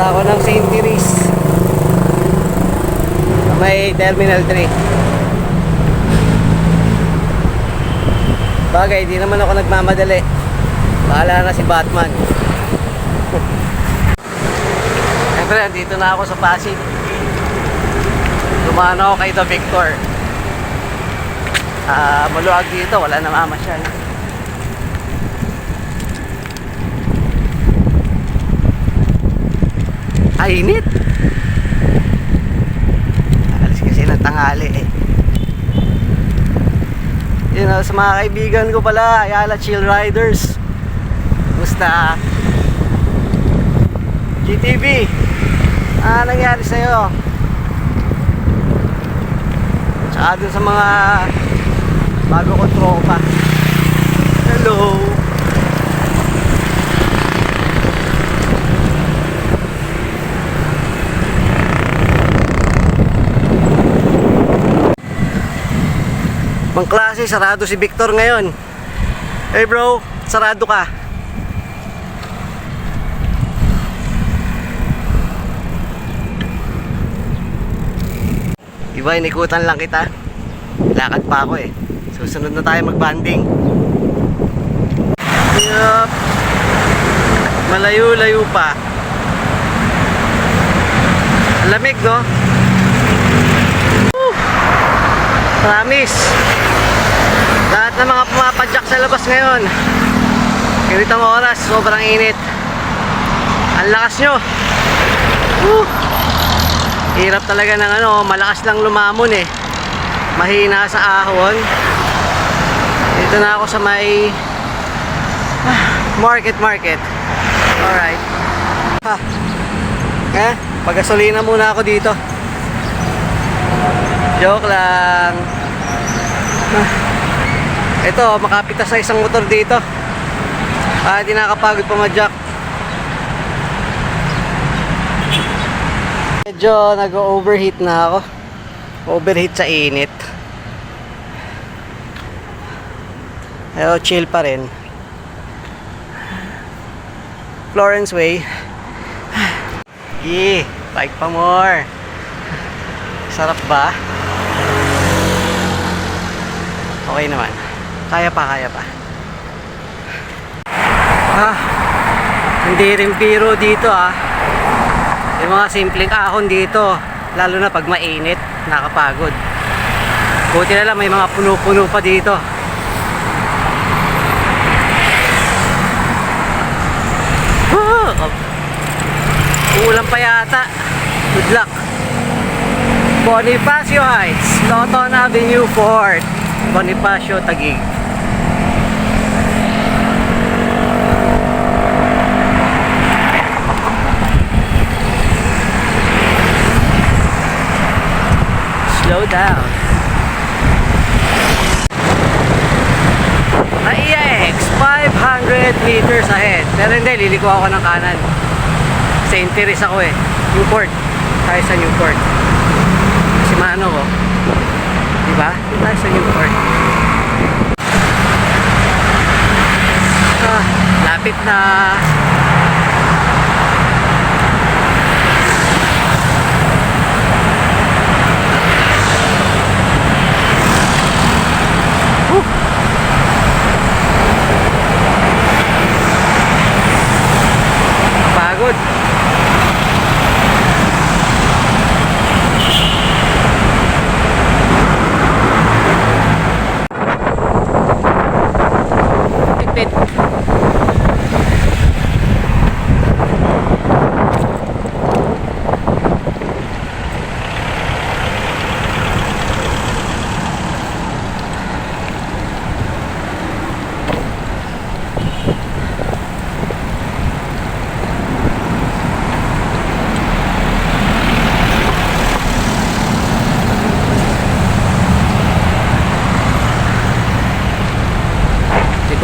Punta ako ng St. Therese. May Terminal 3. Bagay, di naman ako nagmamadali. Bahala na si Batman. Siyempre, andito na ako sa Pasig. Dumano ako kay The Victor. Ah, maluwag dito, wala na mamasyal. Ay, init! Alis kasi ng tanghali eh. Yun, ah, sa mga kaibigan ko pala, Ayala Chill Riders. Kumusta? GTV, ah, nangyari sa'yo? Tsaka dun sa mga bago kong tropa. Hello! Mang klase, sarado si Victor ngayon. Hey bro, sarado ka. Diba, inikutan lang kita. Lakad pa ako eh. Susunod na tayo magbanding. Yup. Malayo-layo pa. Lamig, no? Woo! Promise. Lahat ng mga pumapadyak sa labas ngayon. Ganitong oras, sobrang init. Ang lakas nyo. Woo! Hirap talaga ng ano, malakas lang lumamon eh. Mahina sa ahon. Dito na ako sa may ah, market market. Alright. Ha. Eh, pagasolina muna ako dito. Joke lang. Ito, makapita sa isang motor dito. Ah, di nakakapagod pumadyak. Medyo nag-overheat na ako. Overheat sa init. Pero chill pa rin. Florence Way. Yeah, bike pa more. Sarap ba? Okay naman. Kaya pa, kaya pa. Ah, hindi rin biro dito ah. Yung mga simpleng ahon dito, lalo na pag mainit, nakapagod. Buti na lang may mga puno-puno pa dito. Oh, Ulan pa yata. Good luck. Bonifacio Heights, Loton Avenue, Fort. Bonifacio, Taguig. Slow down. AIX, 500 meters ahead. Pero hindi, liliko ako ng kanan. Sa Interis ako eh. Newport. Tayo sa Newport. Si Mano ko. Doon tayo sa Newport. Ah, lapit na.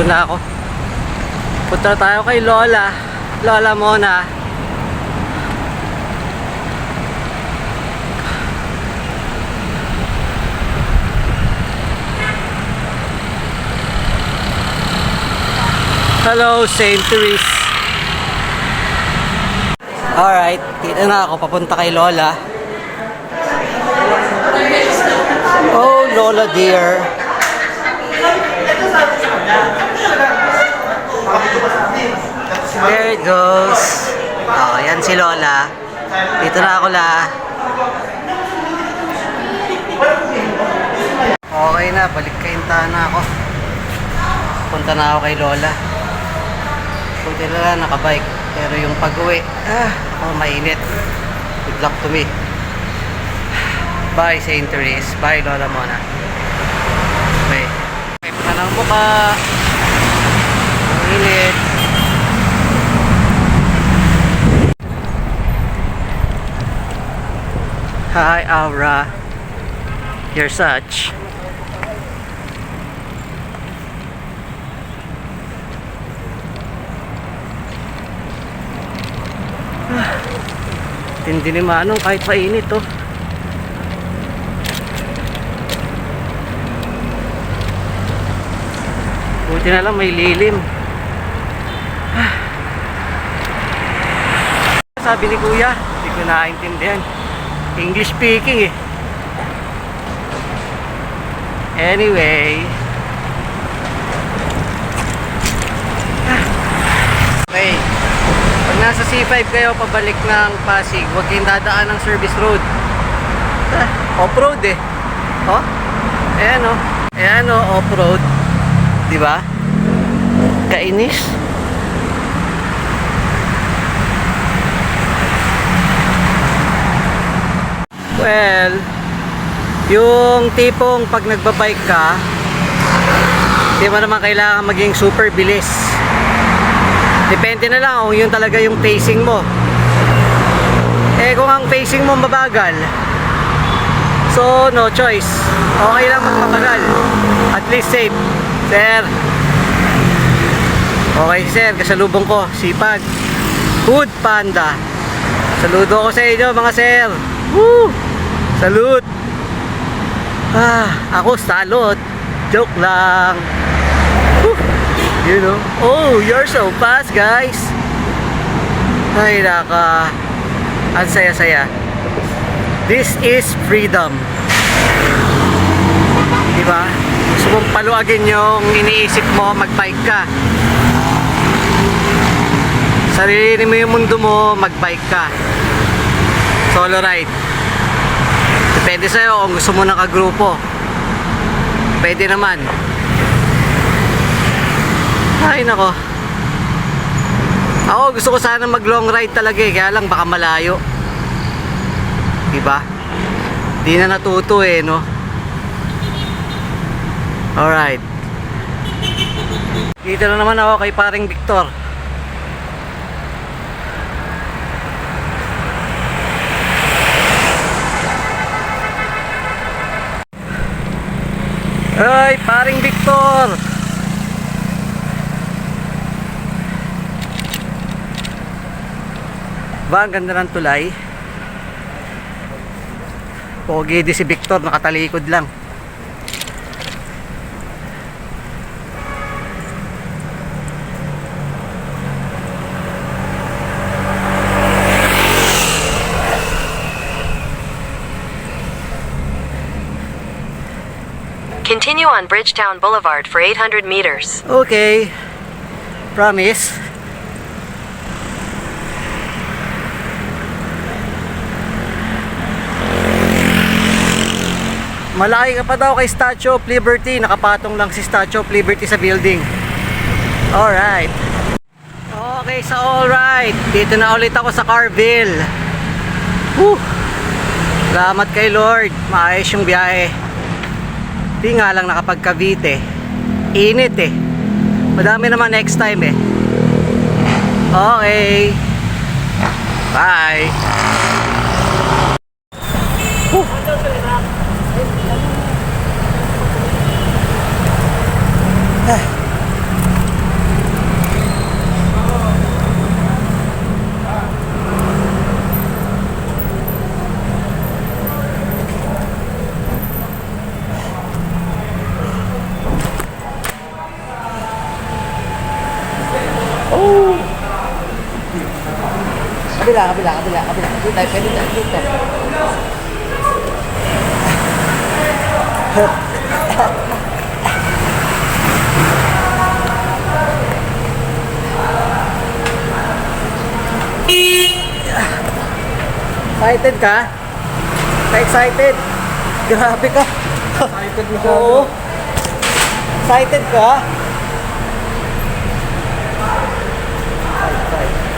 Dito na ako. Punta tayo kay Lola. Lola Mona. Hello, St. Therese. Alright, dito na ako. Papunta kay Lola. Oh, Lola dear. There goes. Oh, yan si Lola. Dito na ako la. Okay na, balik kayong na ako. Punta na ako kay Lola. Buti na lang nakabike. Pero yung pag-uwi, ah, oh, mainit. Good luck to me. Bye, St. Therese. Bye, Lola Mona. Ng buka. Ang init. Hi, Aura. You're such. Tindi ni Manong kahit painit oh. Buti na lang may lilim. Ah. Sabi ni Kuya, hindi ko naiintindihan. English speaking eh. Anyway. Ah. Okay. Pag nasa C5 kayo pabalik ng Pasig, huwag kayong dadaan ng service road. Off-road eh. Oh. Ayan oh. Ayan oh, off-road. Di ba? Kainis. Well, yung tipong pag nagbabike ka, di mo naman kailangan maging super bilis. Depende na lang kung yun talaga yung pacing mo. Eh kung ang pacing mo mabagal, so no choice. Okay lang magpapagal. At least safe. Sir. Okay sir, kasalubong ko. Sipag. Food Panda. Saludo ko sa inyo mga sir. Woo! Salute! Ah, ako salot. Joke lang. Woo! You know? Oh, you're so fast, guys. Ay, naka. Ang saya-saya. This is freedom. Di ba? Gusto mong paluagin yung iniisip mo, mag-bike ka. Sarili mo yung mundo mo, mag-bike ka. Solo ride. Depende sa'yo kung gusto mo nakagrupo. Pwede naman. Ay, nako. Ako, gusto ko sana mag long ride talaga eh. Kaya lang baka malayo. Diba? Di na natuto eh, no? Alright. Dito na naman ako kay paring Victor. Ay, paring Victor! Ba, ang ganda ng tulay. Pogi di si Victor, nakatalikod lang. On Bridgetown Boulevard for 800 meters. Okay. Promise. Malaki ka pa daw kay Statue of Liberty. Nakapatong lang si Statue of Liberty sa building. Alright. Okay, so alright. Dito na ulit ako sa Carville. Whew. Salamat kay Lord. Maayos yung biyahe. Di nga lang nakapag Cavite. Init eh. Madami naman next time eh. Okay. Bye. Kabila, kabila, kabila, kabila. Dito tayo, pwede tayo, dito. Excited ka? Ka-excited? Grabe ka. Excited masyado. Oo. Excited ka? Excited.